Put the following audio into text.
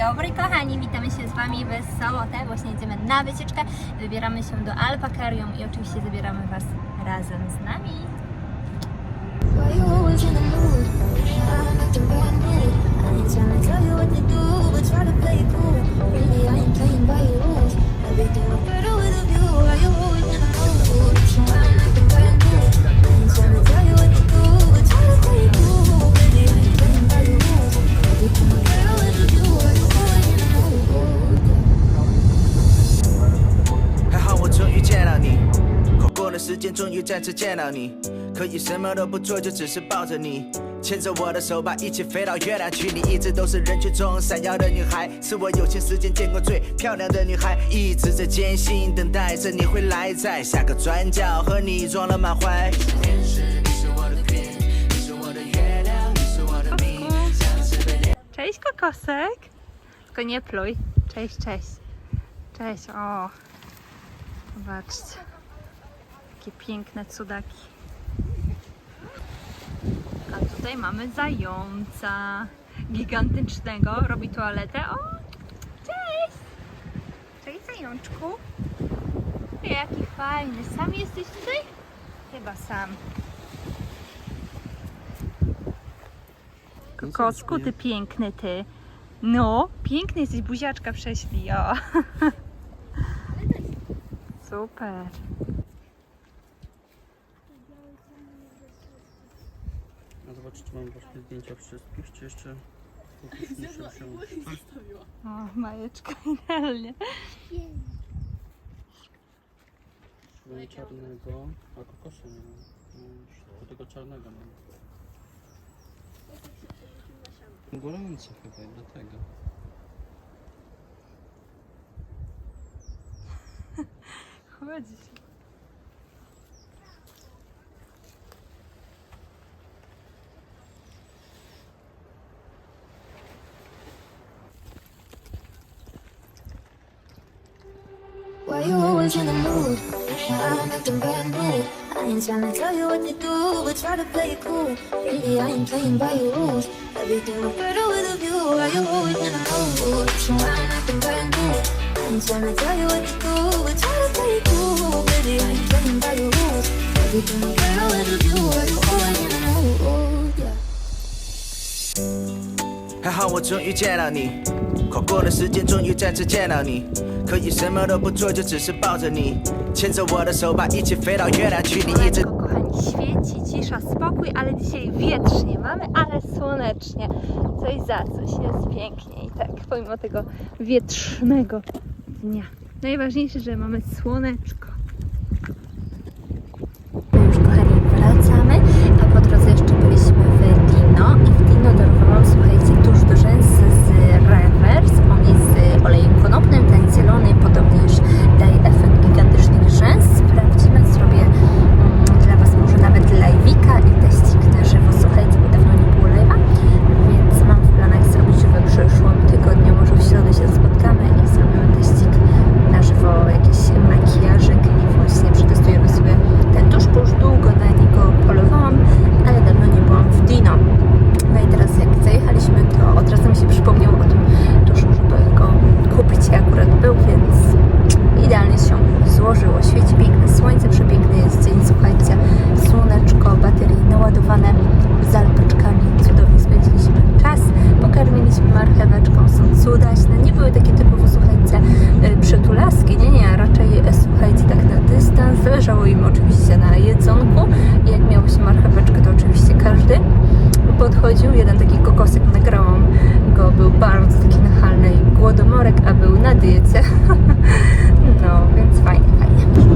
dobry kochani, witamy się z Wami w sobotę. Właśnie jedziemy na wycieczkę, wybieramy się do Alpakarium i oczywiście zabieramy Was razem z nami. 过了时间，终于再次见到你，可以什么都不做，就只是抱着你，牵着我的手吧，一起飞到月亮去。你一直都是人群中闪耀的女孩，是我有些时间见过最漂亮的女孩，一直在艰辛等待着你会来，在下个转角和你撞了满怀。Cześć kokosek! Tylko nie pluj. Cześć, cześć. Cześć, o. Zobaczcie. Jakie piękne cudaki. A tutaj mamy zająca gigantycznego. Robi toaletę. O, cześć! Cześć zajączku. Jaki fajny. Sam jesteś tutaj? Chyba sam. Kokosku, ty piękny ty. No, piękny jesteś, buziaczka prześlij, o. Super. A zobaczyć, czy mam właśnie zdjęcia wszystkich, czy jeszcze muszę się... O, majeczka idealnie. Mam czarnego, a kokosa nie mam. No, tego czarnego mam. Gorąco chyba, i dlatego. Chodzi się. always in the mood? I'm acting brand new. I ain't tryna tell you what to do, but try to play it cool. Really, I ain't playing by your rules. Everything look better with a view. Why you always in the mood? I'm acting brand new. I ain't tryna tell you what to do, but try to play it cool. Really, I ain't playing by your rules. Everything look better with a view. Why you always in the mood? Yeah. 还好我终于见到你，后过了时间，终于再次见到你， 可以什么都不做，就只是抱着你，牵着我的手吧，一起飞到月亮去。你一直 Lekko, kochani, świeci, cisza, spokój, ale dzisiaj wietrznie mamy, ale słonecznie. Coś za coś, jest pięknie i tak, pomimo tego wietrznego dnia. Najważniejsze, że mamy słoneczko. Były takie typowo, słuchajcie, y, przytulaski, nie, nie, a raczej, e, słuchajcie, tak na dystans, zależało im oczywiście na jedzonku. Jak miało się marcheweczkę, to oczywiście każdy podchodził, jeden taki kokosek, nagrałam go, był bardzo taki nachalny i głodomorek, a był na diecie, no, więc fajnie, fajnie.